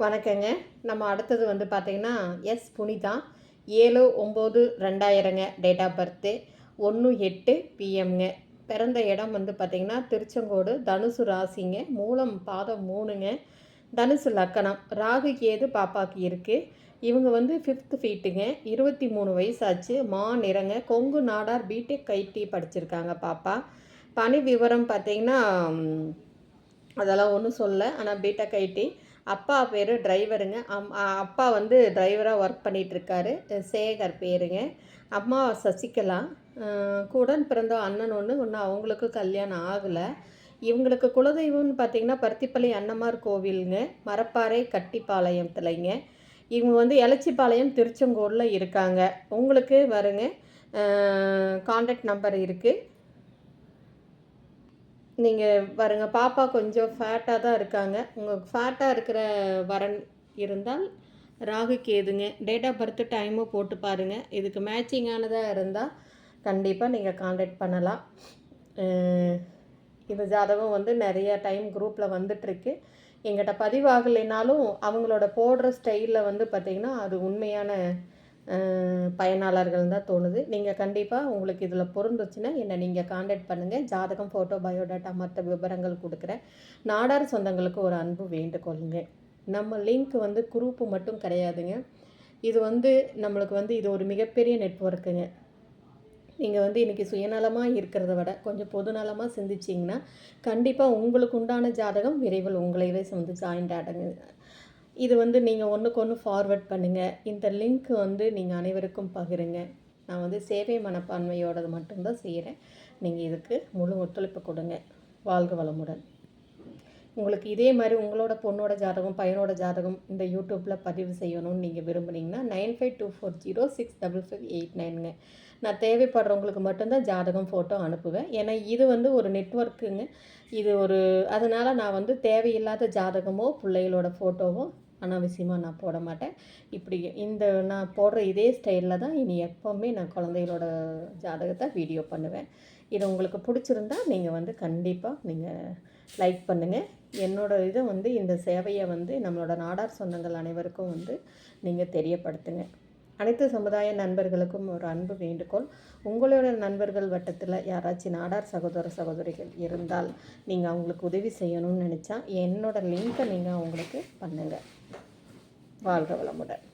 வணக்கங்க. நம்ம அடுத்தது வந்து பார்த்தீங்கன்னா எஸ் புனிதா ஏழு ஒம்பது ரெண்டாயிரங்க டேட் ஆஃப் பர்த்து ஒன்று எட்டு பிஎம்ங்க பிறந்த இடம் வந்து பார்த்திங்கன்னா திருச்செங்கோடு தனுசு ராசிங்க. மூலம் பாதம் மூணுங்க. தனுசு லக்கணம். ராகு கேது பாப்பாக்கு இருக்குது இவங்க வந்து ஃபிஃப்த் ஃபீட்டுங்க இருபத்தி மூணு வயசாச்சு. மா நிறங்க. கொங்கு நாடார் பிடெக் ஐடி படிச்சிருக்காங்க பாப்பா. பணி விவரம் பார்த்தீங்கன்னா அதெல்லாம் ஒன்றும் சொல்ல. ஆனால் பிடெக் ஐடி அப்பா பேர் டிரைவருங்க. அம் அப்பா வந்து டிரைவராக ஒர்க் பண்ணிகிட்ருக்காரு சேகர் பேருங்க. அம்மா சசிகலா. கூட பிறந்த அண்ணன் ஒன்று ஒன்று அவங்களுக்கு கல்யாணம் ஆகலை. இவங்களுக்கு குலதெய்வம்னு பார்த்திங்கன்னா பருத்திப்பள்ளி அன்னமார் கோவிலுங்க. மரப்பாறை கட்டிப்பாளையத்துலைங்க. இவங்க வந்து எலச்சிப்பாளையம் திருச்செங்கோடில் இருக்காங்க. உங்களுக்கு வருங்க. காண்டாக்ட் நம்பர் இருக்குது நீங்கள் பாருங்க பாப்பா கொஞ்சம் ஃபேட்டாக தான் இருக்காங்க. உங்கள் ஃபேட்டாக இருக்கிற வரன் இருந்தால் ராகு கேதுங்க டேட் ஆஃப் பர்த் டைமும் போட்டு பாருங்கள் இதுக்கு மேட்சிங்கானதாக இருந்தால் கண்டிப்பாக நீங்கள் காண்டாக்ட் பண்ணலாம். இந்த ஜாதகம் வந்து நிறைய டைம் குரூப்பில் வந்துட்டுருக்கு. எங்கிட்ட பதிவாகலைனாலும் அவங்களோட போடுற ஸ்டைலில் வந்து பார்த்திங்கன்னா அது உண்மையான பயனாளர்கள் தான் தோணுது. நீங்கள் கண்டிப்பாக உங்களுக்கு இதில் பொருந்துச்சுன்னா என்னை நீங்கள் காண்டாக்ட் பண்ணுங்கள் ஜாதகம் ஃபோட்டோ பயோடேட்டா மற்ற விவரங்கள் கொடுக்குறேன். நாடார் சொந்தங்களுக்கு ஒரு அன்பு வேண்டுகொள்ளுங்க நம்ம லிங்க் வந்து குரூப்பு மட்டும் கிடையாதுங்க. இது வந்து நம்மளுக்கு வந்து இது ஒரு மிகப்பெரிய நெட்ஒர்க்குங்க நீங்கள் வந்து இன்றைக்கி சுயநலமாக இருக்கிறத விட கொஞ்சம் பொதுநலமாக சிந்திச்சிங்கன்னா கண்டிப்பாக உங்களுக்கு உண்டான ஜாதகம் விரைவில் உங்களையவே வந்து ஜாயிண்ட் அடங்கு இது வந்து நீங்கள் ஒன்றுக்கு ஒன்று ஃபார்வர்ட் பண்ணுங்கள் இந்த லிங்க் வந்து நீங்கள் அனைவருக்கும் பகிருங்க. நான் வந்து சேவை மனப்பான்மையோடது மட்டும்தான் செய்கிறேன் நீங்கள் இதுக்கு முழு ஒத்துழைப்பு கொடுங்க. வாழ்க வளமுடன். உங்களுக்கு இதே மாதிரி உங்களோட பொண்ணோட ஜாதகம் பையனோட ஜாதகம் இந்த யூடியூப்பில் பதிவு செய்யணும்னு நீங்கள் விரும்புனீங்கன்னா nine five two four zero six double five eight நைனுங்க நான் தேவைப்படுறவங்களுக்கு மட்டும்தான் ஜாதகம் ஃபோட்டோ அனுப்புவேன். ஏன்னா இது வந்து ஒரு நெட்வொர்க்குங்க இது ஒரு அதனால் நான் வந்து தேவையில்லாத ஜாதகமோ பிள்ளைகளோட ஃபோட்டோவோ அனாவசியமாக நான் போட மாட்டேன். இப்படி இந்த நான் போடுற இதே ஸ்டைலில் தான் இனி எப்போவுமே நான் குழந்தைகளோட ஜாதகத்தை வீடியோ பண்ணுவேன். இது உங்களுக்கு பிடிச்சிருந்தா நீங்கள் வந்து கண்டிப்பாக நீங்கள் லைக் பண்ணுங்கள் என்னோட இதை வந்து இந்த சேவையை வந்து நம்மளோட நாடார் சொந்தங்கள் அனைவருக்கும் வந்து நீங்கள் தெரியப்படுத்துங்க. அனைத்து சமுதாய நண்பர்களுக்கும் ஒரு அன்பு வேண்டுகோள். உங்களோட நண்பர்கள் வட்டத்தில் யாராச்சும் நாடார் சகோதர சகோதரிகள் இருந்தால் நீங்கள் அவங்களுக்கு உதவி செய்யணும்னு நினச்சா என்னோடய லிங்க்கை நீங்கள் அவங்களுக்கு பண்ணுங்கள் வாழ்க வளமுடன்.